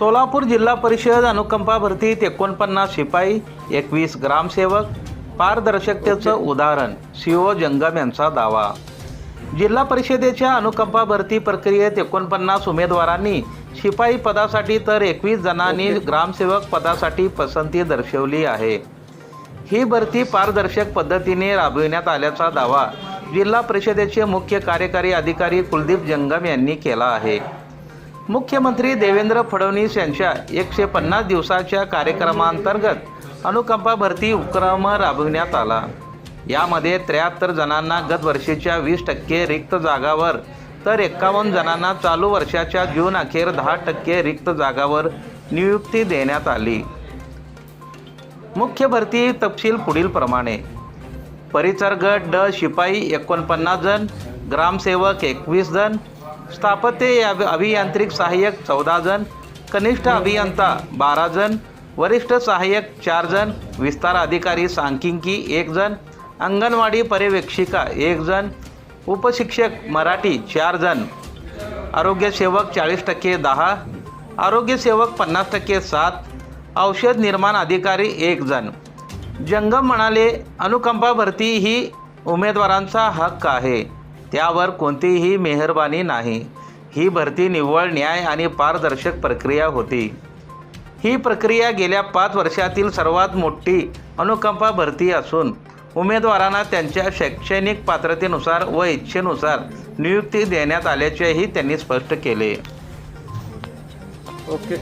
सोलापूर जिल्हा परिषद अनुकंपा भरतीत एकोणपन्नास शिपाई एकवीस ग्रामसेवक पारदर्शकतेचं उदाहरण सीओ जंगम यांचा दावा. जिल्हा परिषदेच्या अनुकंपा भरती प्रक्रियेत एकोणपन्नास उमेदवारांनी शिपाई पदासाठी तर एकवीस जणांनी ग्रामसेवक पदासाठी पसंती दर्शवली आहे. ही भरती पारदर्शक पद्धतीने राबविण्यात आल्याचा दावा जिल्हा परिषदेचे मुख्य कार्यकारी अधिकारी कुलदीप जंगम यांनी केला आहे. मुख्यमंत्री देवेंद्र फडणवीस यांच्या एकशे पन्नास दिवसाच्या कार्यक्रमांतर्गत अनुकंपा भरती उपक्रम राबविण्यात आला. यामध्ये त्र्याहत्तर जणांना गत वर्षीच्या वीस टक्के रिक्त जागावर तर एक्कावन्न जणांना चालू वर्षाच्या जून अखेर दहा टक्के रिक्त जागावर नियुक्ती देण्यात आली. मुख्य भरती तपशील पुढीलप्रमाणे परिसर गट ड शिपाई एकोणपन्नास जण ग्रामसेवक एकवीस जण स्थापत्य अभि- अभियांत्रिक सहाय्यक चौदा जण कनिष्ठ अभियंता बारा जण वरिष्ठ सहाय्यक चार जण विस्तार अधिकारी सांख्यिकी एक जण अंगणवाडी पर्यवेक्षिका एक जण उपशिक्षक मराठी चार जण. आरोग्यसेवक चाळीस टक्के दहा आरोग्यसेवक पन्नास टक्के सात औषध निर्माण अधिकारी एक जण. जंगम म्हणाले अनुकंपा भरती ही उमेदवारांचा हक्क आहे. त्यावर कोणतीही मेहरबानी नाही. ही भरती निव्वळ न्याय आणि पारदर्शक प्रक्रिया होती. ही प्रक्रिया गेल्या पाच वर्षातील सर्वात मोठी अनुकंपा भरती असून उमेदवारांना त्यांच्या शैक्षणिक पात्रतेनुसार व इच्छेनुसार नियुक्ती देण्यात आल्याचेही त्यांनी स्पष्ट केले. ओके.